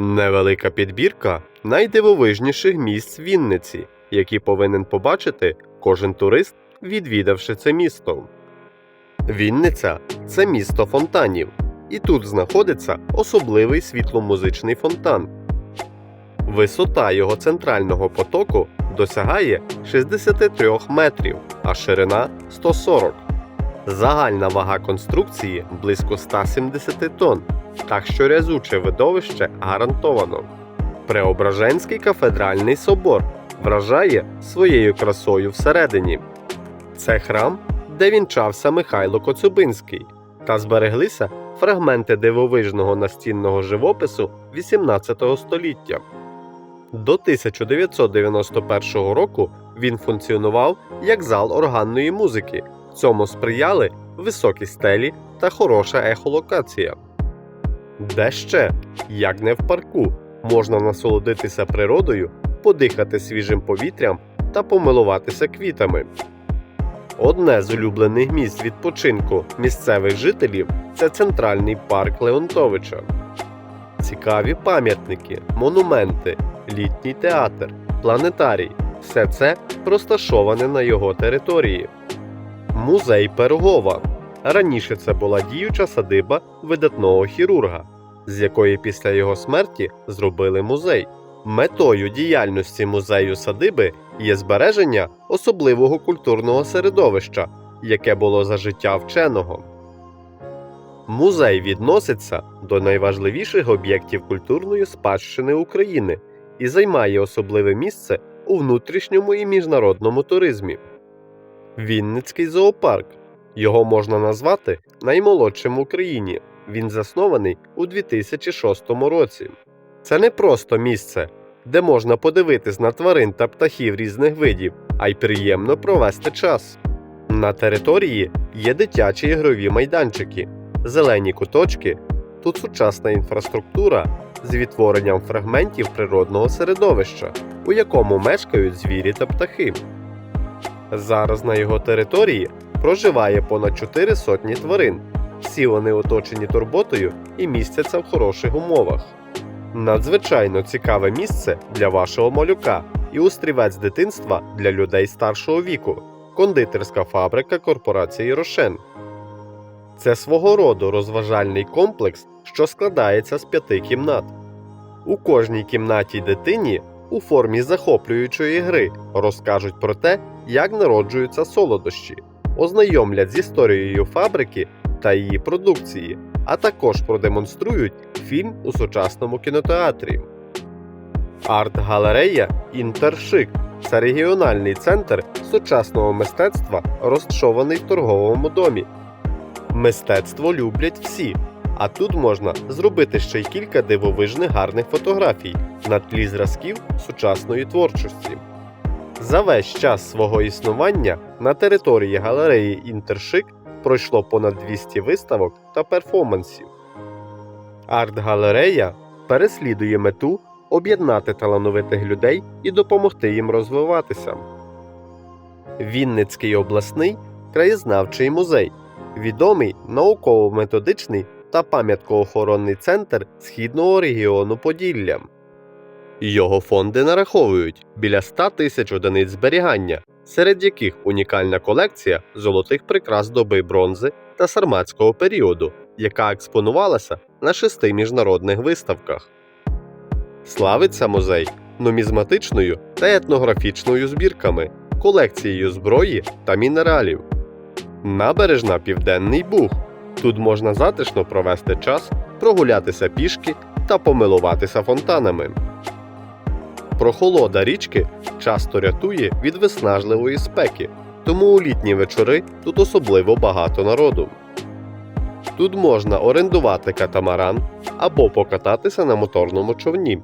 Невелика підбірка найдивовижніших місць Вінниці, які повинен побачити кожен турист, відвідавши це місто. Вінниця це місто фонтанів, і тут знаходиться особливий світломузичний фонтан. Висота його центрального потоку досягає 63 метрів, а ширина 140. Загальна вага конструкції близько 170 тонн, так що рязуче видовище гарантовано. Преображенський кафедральний собор вражає своєю красою всередині. Це храм, де вінчався Михайло Коцюбинський, та збереглися фрагменти дивовижного настінного живопису XVIII століття. До 1991 року він функціонував як зал органної музики. Цьому сприяли високі стелі та хороша ехолокація. Де ще, як не в парку, можна насолодитися природою, подихати свіжим повітрям та помилуватися квітами. Одне з улюблених місць відпочинку місцевих жителів це центральний парк Леонтовича. Цікаві пам'ятники, монументи, літній театр, планетарій все це розташоване на його території. Музей Пирогова. Раніше це була діюча садиба видатного хірурга, з якої після його смерті зробили музей. Метою діяльності музею садиби є збереження особливого культурного середовища, яке було за життя вченого. Музей відноситься до найважливіших об'єктів культурної спадщини України і займає особливе місце у внутрішньому і міжнародному туризмі. Вінницький зоопарк. Його можна назвати наймолодшим в Україні. Він заснований у 2006 році. Це не просто місце, де можна подивитись на тварин та птахів різних видів, а й приємно провести час. На території є дитячі ігрові майданчики, зелені куточки, тут сучасна інфраструктура з відтворенням фрагментів природного середовища, у якому мешкають звірі та птахи. Зараз на його території проживає понад 4 сотні тварин. Всі вони оточені турботою і містяться в хороших умовах. Надзвичайно цікаве місце для вашого малюка і острівець дитинства для людей старшого віку, кондитерська фабрика корпорації Рошен. Це свого роду розважальний комплекс, що складається з п'яти кімнат. У кожній кімнаті дитині у формі захоплюючої гри розкажуть про те, як народжуються солодощі, ознайомлять з історією фабрики та її продукції, а також продемонструють фільм у сучасному кінотеатрі. Арт-галерея Інтершик це регіональний центр сучасного мистецтва, розташований в торговому домі. Мистецтво люблять всі, а тут можна зробити ще й кілька дивовижних гарних фотографій на тлі зразків сучасної творчості. За весь час свого існування на території галереї Інтершик пройшло понад 200 виставок та перформансів. Арт-галерея переслідує мету об'єднати талановитих людей і допомогти їм розвиватися. Вінницький обласний краєзнавчий музей відомий науково-методичний та пам'яткоохоронний центр Східного регіону Поділля. Його фонди нараховують біля 100 тисяч одиниць зберігання, серед яких унікальна колекція золотих прикрас доби бронзи та сарматського періоду, яка експонувалася на шести міжнародних виставках. Славиться музей нумізматичною та етнографічною збірками, колекцією зброї та мінералів. Набережна Південний Буг. Тут можна затишно провести час, прогулятися пішки та помилуватися фонтанами. Прохолода річки часто рятує від виснажливої спеки, тому у літні вечори тут особливо багато народу. Тут можна орендувати катамаран або покататися на моторному човні.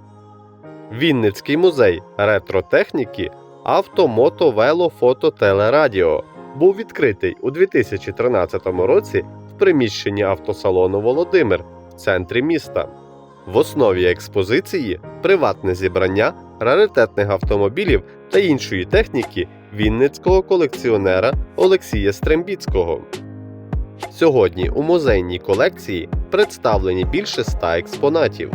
Вінницький музей ретротехніки авто, мото, вело, фото, телерадіо був відкритий у 2013 році в приміщенні автосалону Володимир в центрі міста. В основі експозиції приватне зібрання раритетних автомобілів та іншої техніки вінницького колекціонера Олексія Стрембіцького. Сьогодні у музейній колекції представлені більше ста експонатів.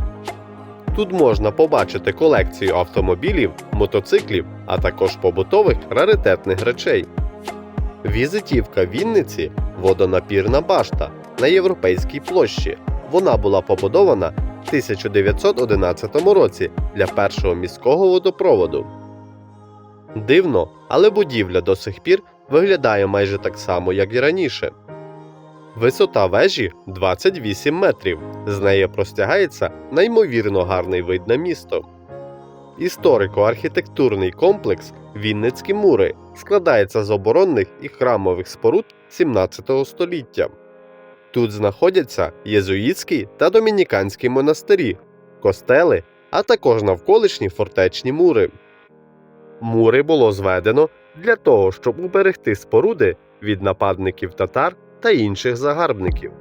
Тут можна побачити колекцію автомобілів, мотоциклів, а також побутових раритетних речей. Візитівка Вінниці водонапірна башта на європейській площі. Вона була побудована в 1911 році для першого міського водопроводу. Дивно, але будівля до сих пір виглядає майже так само, як і раніше. Висота вежі 28 метрів. З неї простягається неймовірно гарний вид на місто. Історико-архітектурний комплекс Вінницькі мури складається з оборонних і храмових споруд 17 століття. Тут знаходяться єзуїтські та домініканські монастирі, костели, а також навколишні фортечні мури. Мури було зведено для того, щоб уберегти споруди від нападників татар та інших загарбників.